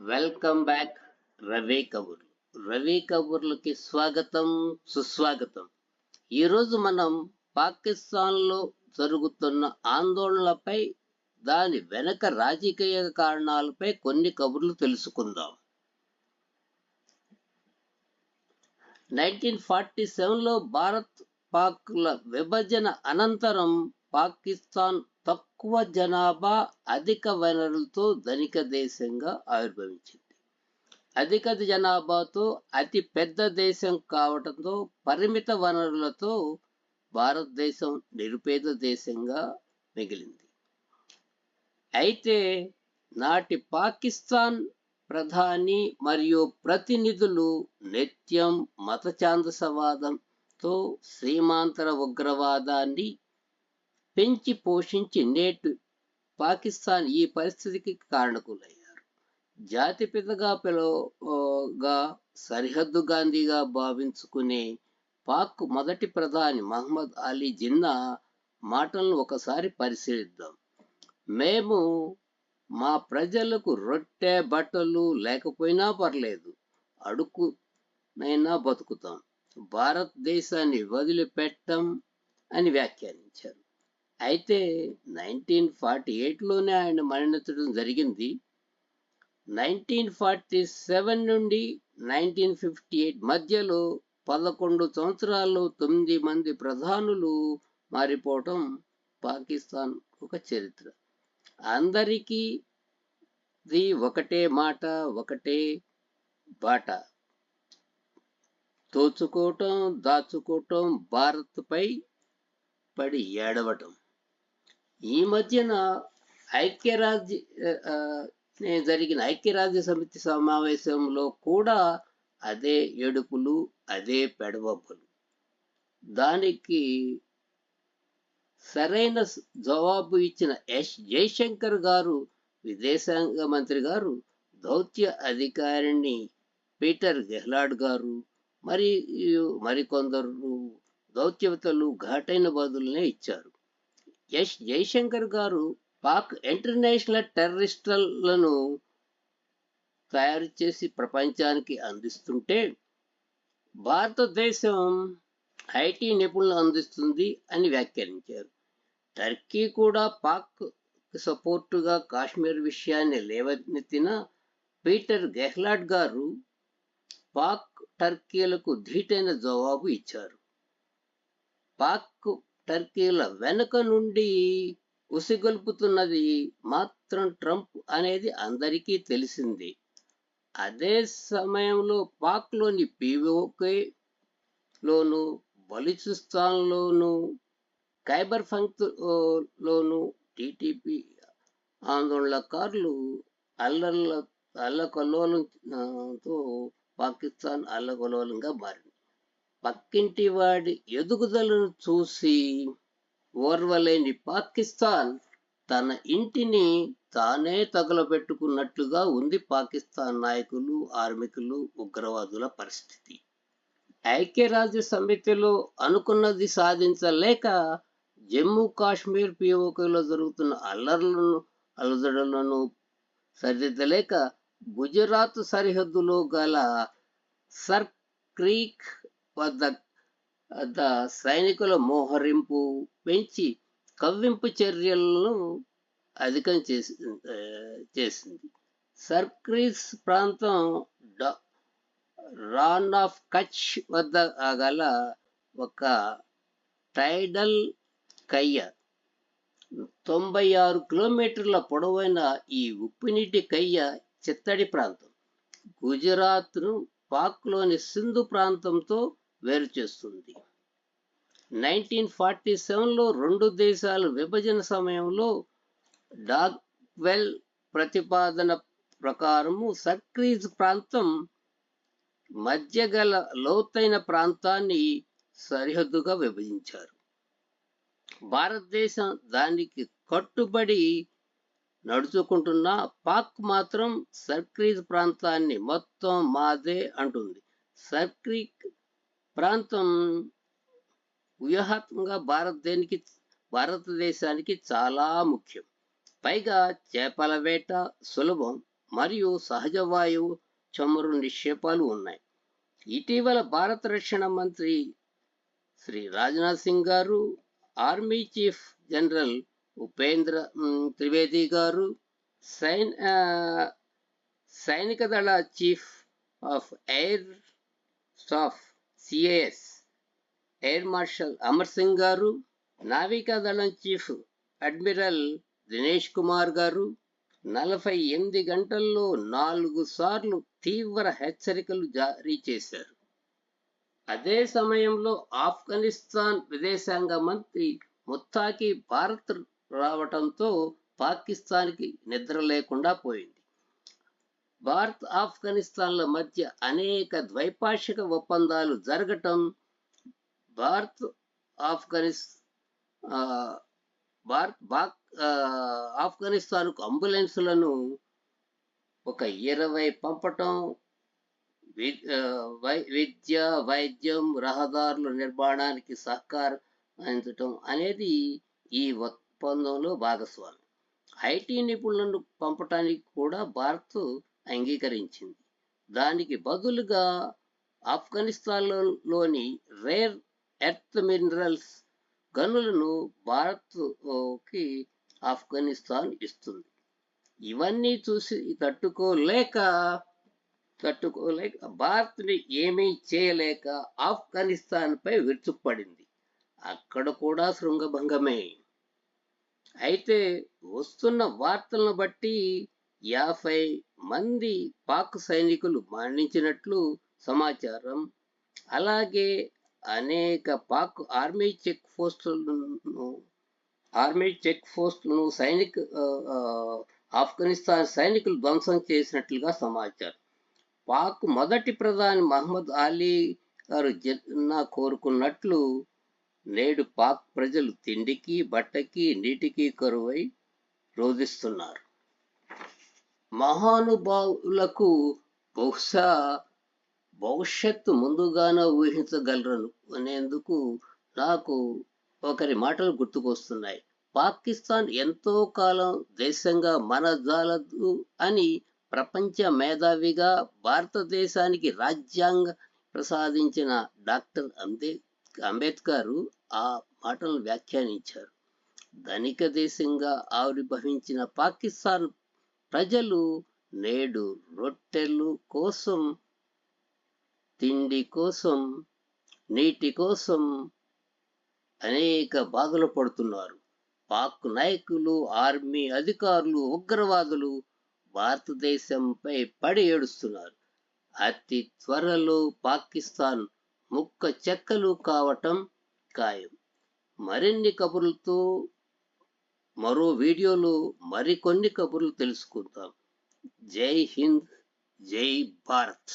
Welcome back Ravi కబుర్లు రవి కబుర్లకి స్వాగతం సుస్వాగతం. ఈరోజు మనం పాకిస్తాన్లో జరుగుతున్న ఆందోళనలపై దాని వెనక రాజకీయ కారణాలపై కొన్ని కబుర్లు తెలుసుకుందాం. నైన్టీన్ ఫార్టీ సెవెన్లో భారత్ పాక్ల విభజన అనంతరం పాకిస్తాన్ తక్కువ జనాభా అధిక వనరులతో ధనిక దేశంగా ఆవిర్భవించింది. అధిక జనాభాతో అతి పెద్ద దేశం కావడంతో పరిమిత వనరులతో భారతదేశం నిరుపేద దేశంగా మిగిలింది. అయితే నాటి పాకిస్తాన్ ప్రధాని మరియు ప్రతినిధులు నిత్యం మతచాందసవాదంతో శ్రీమాంతర ఉగ్రవాదాన్ని పెంచి పోషించి నేటు పాకిస్తాన్ ఈ పరిస్థితికి కారణకులయ్యారు. జాతిపితగా పిలువగా సరిహద్దు గాంధీగా భావించుకునే పాక్ మొదటి ప్రధాని మహమ్మద్ అలీ జిన్నా మాటలను ఒకసారి పరిశీలిద్దాం. మేము మా ప్రజలకు రొట్టె బట్టలు లేకపోయినా పర్లేదు అడుక్కునైనా బతుకుతాం. భారతదేశాన్ని వదిలిపెట్టం అని వ్యాఖ్యానించారు. అయితే నైన్టీన్ ఫార్టీ ఎయిట్లోనే ఆయన మరణించడం జరిగింది. నైన్టీన్ ఫార్టీ సెవెన్ నుండి నైన్టీన్ ఫిఫ్టీ ఎయిట్ మధ్యలో పదకొండు సంవత్సరాల్లో తొమ్మిది మంది ప్రధానులు మారిపోవటం పాకిస్తాన్ ఒక చరిత్ర. అందరికీ ది ఒకటే మాట ఒకటే బాట. తోచుకోవటం దాచుకోవటం భారత్పై పడి ఏడవటం. ఈ మధ్యన ఐక్యరాజ్య జరిగిన ఐక్యరాజ్య సమితి సమావేశంలో కూడా అదే ఏడుపులు అదే పెడవబ్బలు. దానికి సరైన జవాబు ఇచ్చిన ఎస్ జయశంకర్ గారు విదేశాంగ మంత్రి గారు దౌత్య అధికారిని పీటర్ గెహ్లాడ్ గారు మరియు మరికొందరు దౌత్యవతలు ఘాటైన బదులనే ఇచ్చారు. ఎస్ జయశంకర్ గారు పాక్ ఇంటర్నేషనల్ టెర్రరిస్టులను తయారు చేసి ప్రపంచానికి అందిస్తుంటే భారతదేశం ఐటీ నిపుణులు అందిస్తుంది అని వ్యాఖ్యానించారు. టర్కీ కూడా పాక్ సపోర్టుగా కాశ్మీర్ విషయాన్ని లేవనెత్తిన పీటర్ గెహ్లాట్ గారు పాక్ టర్కీలకు ధీటైన జవాబు ఇచ్చారు. పాక్ టర్కీల వెనుక నుండి ఉసిగొల్పుతున్నది మాత్రం ట్రంప్ అనేది అందరికీ తెలిసింది. అదే సమయంలో పాక్లోని పీఓకే బలుచిస్తాన్లోను ఖైబర్ ఫంక్ లోను టీటీపీ ఆందోళనకారులు అల్లర్ల అల్లకల్లోలంతో పాకిస్తాన్ అల్లకల్లోలంగా మారింది. పక్కింటి వాడి ఎదుగుదలను చూసి ఓర్వలేని పాకిస్తాన్ తన ఇంటిని తానే తగలబెట్టుకున్నట్లుగా ఉంది పాకిస్తాన్ నాయకులు ఆర్మికులు ఉగ్రవాదుల పరిస్థితి. ఐక్యరాజ్య సమితిలో అనుకున్నది సాధించలేక జమ్మూ కాశ్మీర్ పిఓకేలో జరుగుతున్న అల్లర్లను అలజడులను సరిదిద్దలేక గుజరాత్ సరిహద్దులో గల సర్ క్రీక్ వద్ద వద్ద సైనికుల మోహరింపు పెంచి కవ్వింపు చర్యలను అధికం చేసి చేసింది. సర్క్రీస్ ప్రాంతం రాన్ ఆఫ్ కచ్ వద్ద గల ఒక టైడల్ కయ్య. తొంభై ఆరు కిలోమీటర్ల పొడవైన ఈ ఉప్పునీటి కయ్య చిత్తడి ప్రాంతం. గుజరాత్ను పాక్లోని సింధు ప్రాంతంతో వేరు చేస్తుంది నైన్టీన్ ఫార్టీ సెవెన్లో రెండు దేశాల విభజన సమయంలో డాగ్వెల్ ప్రతిపాదన ప్రకారము సర్క్రీజ్ ప్రాంతం మధ్య గల లోతైన ప్రాంతాన్ని సరిహద్దుగా విభజించారు. భారతదేశం దానికి కట్టుబడి నడుచుకుంటున్న పాక్ మాత్రం సర్క్రీజ్ ప్రాంతాన్ని మొత్తం మాదే అంటుంది. సర్క్రీ ప్రాంతం వ్యూహాత్మకంగా భారతదేశానికి భారతదేశానికి చాలా ముఖ్యం. పైగా చేపల వేట సులభం మరియు సహజ వాయువు చమురు నిక్షేపాలు ఉన్నాయి. ఇటీవల భారత రక్షణ మంత్రి Shri Rajnath Singh garu army chief general Upendra Trivedi garu sign సైనిక దళ chief of air staff CAS air marshal Amar Singh garu నావికా దళం చీఫ్ అడ్మిరల్ దినేష్ కుమార్ గారు నలభై ఎనిమిది గంటల్లో నాలుగు సార్లు తీవ్ర హెచ్చరికలు జారీ చేశారు. అదే సమయంలో ఆఫ్ఘనిస్తాన్ విదేశాంగ మంత్రి ముత్తాకి భారత్ రావటంతో పాకిస్తాన్కి నిద్ర లేకుండా పోయింది. భారత్ ఆఫ్ఘనిస్తాన్ల మధ్య అనేక ద్వైపాక్షిక ఒప్పందాలు జరగటం భారత్ ఆఫ్ఘనిస్ భారత్ బాక్ ఆఫ్ఘనిస్తాన్కు అంబులెన్సులను ఒక ఇరవై పంపటం వి- వై- విద్య వైద్యం రహదారుల నిర్మాణానికి సహకారం అందించటం అనేది ఈ ఒప్పందంలో భాగస్వామి. ఐటీ నిపుణులను పంపటానికి కూడా భారత్ అంగీకరించింది. దానికి బదులుగా ఆఫ్ఘనిస్తాన్లోని రేర్ ఎర్త్ మినరల్స్ గనులను భారత్కి ఆఫ్ఘనిస్తాన్ ఇస్తుంది. ఇవన్నీ చూసి తట్టుకోలేక తట్టుకోలేక భారత్ని ఏమీ చేయలేక ఆఫ్ఘనిస్తాన్ పై విరుచుకుపడింది. అక్కడ కూడా శృంగభంగమే. అయితే వస్తున్న వార్తలను బట్టి యాభై మంది పాక్ సైనికులు మరణించినట్లు సమాచారం. అలాగే అనేక పాక్ ఆర్మీ చెక్ పోస్టులను ఆర్మీ చెక్ పోస్టులను సైనిక ఆఫ్ఘనిస్తాన్ సైనికులు ధ్వంసం చేసినట్లుగా సమాచారం. పాక్ మొదటి ప్రధాని మహమ్మద్ అలీ గారు జిన్నా కోరుకున్నట్లు నేడు పాక్ ప్రజలు తిండికి బట్టకి నీటికి కరువై రోధిస్తున్నారు. మహానుభావులకు బహుశా భవిష్యత్తు ముందుగానే ఊహించగలరను అనేందుకు నాకు ఒకరి మాటలు గుర్తుకొస్తున్నాయి. పాకిస్తాన్ ఎంతో కాలం దేశంగా మన జాలదు అని ప్రపంచ మేధావిగా భారతదేశానికి రాజ్యాంగ ప్రసాదించిన డాక్టర్ అంబే అంబేద్కర్ ఆ మాటలను వ్యాఖ్యానించారు. ధనిక దేశంగా ఆవిర్భవించిన పాకిస్తాన్ ప్రజలు నేడు రొట్టెలు కోసం తిండి కోసం నీటి కోసం అనేక బాధలు పడుతున్నారు. పాక్ నాయకులు ఆర్మీ అధికారులు ఉగ్రవాదులు భారతదేశంపై పడి ఏడుస్తున్నారు. అతి త్వరలో పాకిస్తాన్ ముక్క చెక్కలు కావటం ఖాయం. మరిన్ని కబుర్లతో మరో వీడియోలో మరికొన్ని కబుర్లు తెలుసుకుందాం. జై హింద్ జై భారత్.